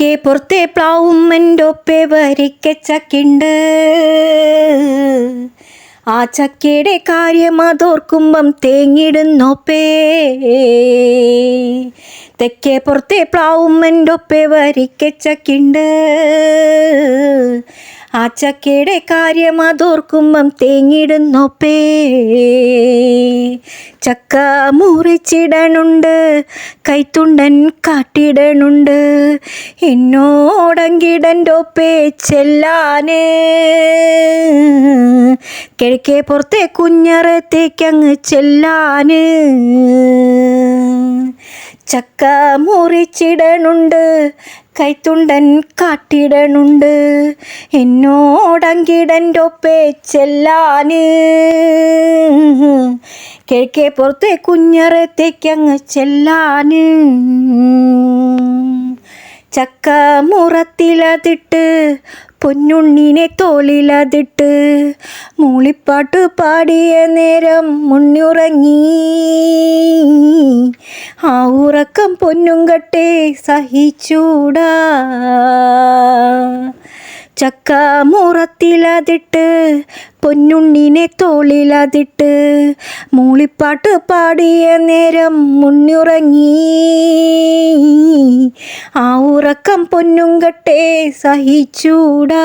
തെക്കേ പുറത്തെ പ്ലാവും എന്റെ വരിക്ക ചക്കുണ്ട്. ആ ചക്കയുടെ കാര്യം അതോർക്കുമ്പം തേങ്ങിടുന്നൊപ്പേ. തെക്കേ പുറത്തെ പ്ലാവുമ്മന്റൊപ്പെ വരിക്കച്ചക്കുണ്ട് ആ ചക്കയുടെ കാര്യം അതോർക്കുമ്പം തേങ്ങിടുന്നൊപ്പേ. ചക്ക മുറിച്ചിടണുണ്ട് കൈത്തുണ്ടൻ കാട്ടിടണുണ്ട്. എന്നോടങ്കിടന്റെ ഒപ്പേ ചെല്ലാന്. കിഴക്കേ പുറത്തെ കുഞ്ഞറത്തേക്കങ്ങ് ചെല്ലാന്. ചക്ക മുറിച്ചിടണുണ്ട്. കൈത്തുണ്ടൻ കാട്ടിടണുണ്ട്. എന്നോടങ്കിടന്റെ ഒപ്പേ ചെല്ലാന്. കിഴക്കേ പുറത്തെ കുഞ്ഞറത്തേക്കങ്ങ് ചെല്ലാന്. ചക്ക മുറത്തിലതിട്ട് പൊന്നുണ്ണിനെ തോളിലതിട്ട് മൂളിപ്പാട്ട് പാടിയ നേരം മുന്നുറങ്ങി. ആ ഉറക്കം പൊന്നും കട്ടെ സഹിച്ചൂടാ. ചക്ക മുറത്തിലതിട്ട് പൊന്നുണ്ണിനെ തോളിലതിട്ട് മൂളിപ്പാട്ട് പാടിയ നേരം മുന്നുറങ്ങി. ആ ഉറക്കം പൊന്നും കട്ടെ സഹിച്ചൂടാ.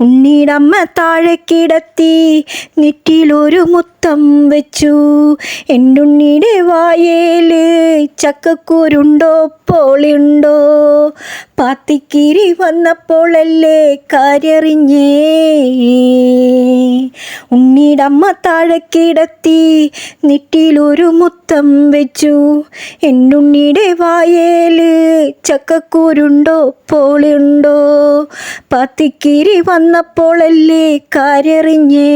ഉണ്ണീടമ്മ താഴെ കിടത്തി നെറ്റിയിലൊരു മുത്തം വെച്ചു. എന്റെ ഉണ്ണിയുടെ വായേൽ ചക്കക്കൂരുണ്ടോ പോളിയുണ്ടോ? പാത്തിക്കിരി വന്നപ്പോഴല്ലേ കാര്യറിഞ്ഞേ. ഉണ്ണീടമ്മ താഴെ കിടത്തി നെറ്റിയിലൊരു മുത്തം വെച്ചു. എന്നുണ്ണിയുടെ വായേൽ ചക്കക്കൂരുണ്ടോ? പോളിയുണ്ടോ? പത്തിക്കിരി വന്നപ്പോളല്ലേ കാര്യറിഞ്ഞേ.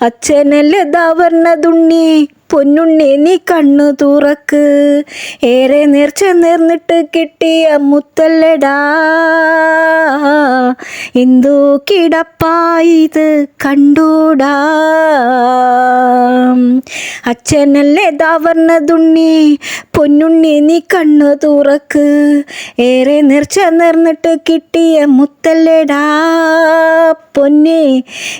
അച്ഛനല്ലേ ദാവർണതുണ്ണി പൊന്നുണ്ണി നീ കണ്ണു തുറക്ക്. ഏറെ നേർച്ച നേർന്നിട്ട് കിട്ടിയ മുത്തല്ലടാ. എന്തോ കിടപ്പായിത് കണ്ടൂടാ. അച്ഛനല്ലേ ദാവർണതുണ്ണി പൊന്നുണ്ണി നീ കണ്ണു തുറക്ക്. ഏറെ നേർച്ച നേർന്നിട്ട് കിട്ടിയ മുത്തല്ലടാ. പൊന്നെ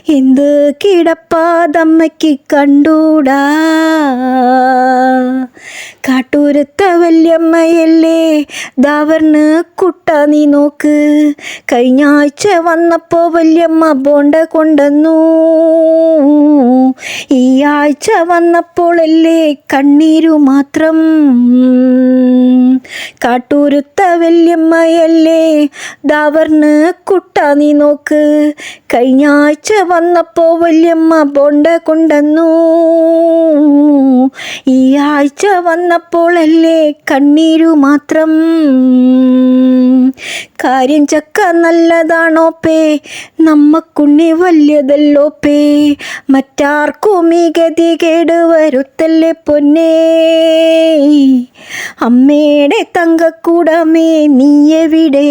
എന്ത് കിടപ്പാതമ്മയ്ക്ക് കണ്ടൂടാ. കാട്ടൂരത്ത വല്യമ്മയല്ലേ? ദാവർന്ന് കുട്ട നീ നോക്ക്. കഴിഞ്ഞ ആഴ്ച വന്നപ്പോ വല്യമ്മ ബോണ്ട കൊണ്ടുവന്നു. ഈ ആഴ്ച വന്നപ്പോഴല്ലേ കണ്ണീരു മാത്രം. കാട്ടൂരുത്ത വല്യമ്മയല്ലേ? ദാവർന്ന് കുട്ട നീ നോക്ക്. കഴിഞ്ഞ ആഴ്ച വന്നപ്പോ വല്യമ്മ ബോണ്ട കൊണ്ടുവന്നു. ഈ ആഴ്ച വന്നപ്പോഴല്ലേ കണ്ണീരു മാത്രം. കാര്യം ചക്ക നല്ലതാണോ പേ? നമ്മക്കുണ്ണി വലിയതല്ലോ പേ. മറ്റാർക്കും ഈ ഗതി കേടുവരുത്തല്ലേ പൊന്നേ. അമ്മയുടെ തങ്കക്കൂടമേ നീ എവിടെ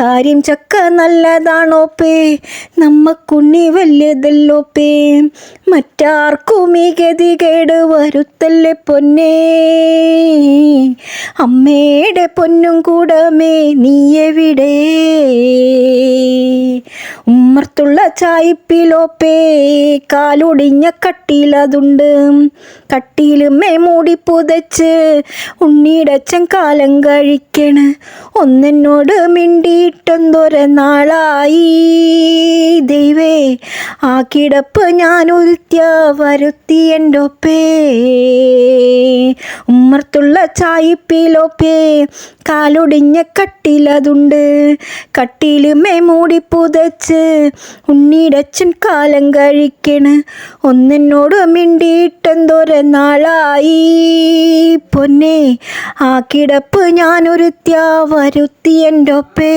കാര്യം ചക്ക നല്ലതാണോ പേ? നമ്മക്കുണ്ണി വലിയതല്ലോ പേ. മറ്റാർക്കും ഈ ഗതി കേടുവരുത്തല്ലേ പൊന്നേ. അമ്മയുടെ പൊന്നും കൂടമേ നീ എവിടെ ഉമ്മർത്തുള്ള ചായ്പിലോപ്പേ കാലൊടിഞ്ഞ കട്ടിയിലതുണ്ട് കട്ടിയിലുമേ മൂടി പുതച്ച് ഉണ്ണിയിടച്ചൻ കാലം കഴിക്കണ്. ഒന്നെന്നോട് മിണ്ടിയിട്ടെന്തോര നാളായി. ദൈവേ ആ കിടപ്പ് ഞാൻ ഉരുത്തിയ വരുത്തി എന്റെ ഒപ്പേ ഉമ്മർത്തുള്ള ചായ്പിലോപ്പേ കാലൊടിഞ്ഞ കട്ടിലതുണ്ട്. കട്ടിലുമേ മൂടി പുതച്ച് ഉണ്ണിടച്ചൻ കാലം കഴിക്കണ്. ഒന്നിനോട് മിണ്ടിയിട്ടെന്തോര നാളായി. പൊന്നെ ആ കിടപ്പ് ഞാനൊരുത്യാ വരുത്തി എന്റെ ഒപ്പേ.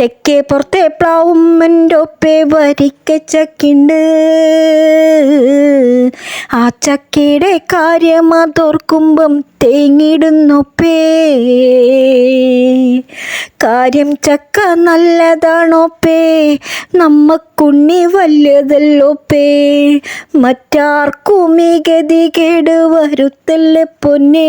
തെക്കേ പുറത്തെ പ്ലാവും എന്റെ വരിക്ക ചക്കിണ്ട്. ആ ചക്കയുടെ കാര്യം അതോർക്കുമ്പം തേങ്ങിടുന്നൊപ്പേ. കാര്യം ചക്ക നല്ലതാണോപ്പേ. നമ്മക്കുണ്ണി വലിയതല്ലോ പേ മറ്റാർക്കും ഈ കേട് വരുത്തല്ലേ പൊന്നേ.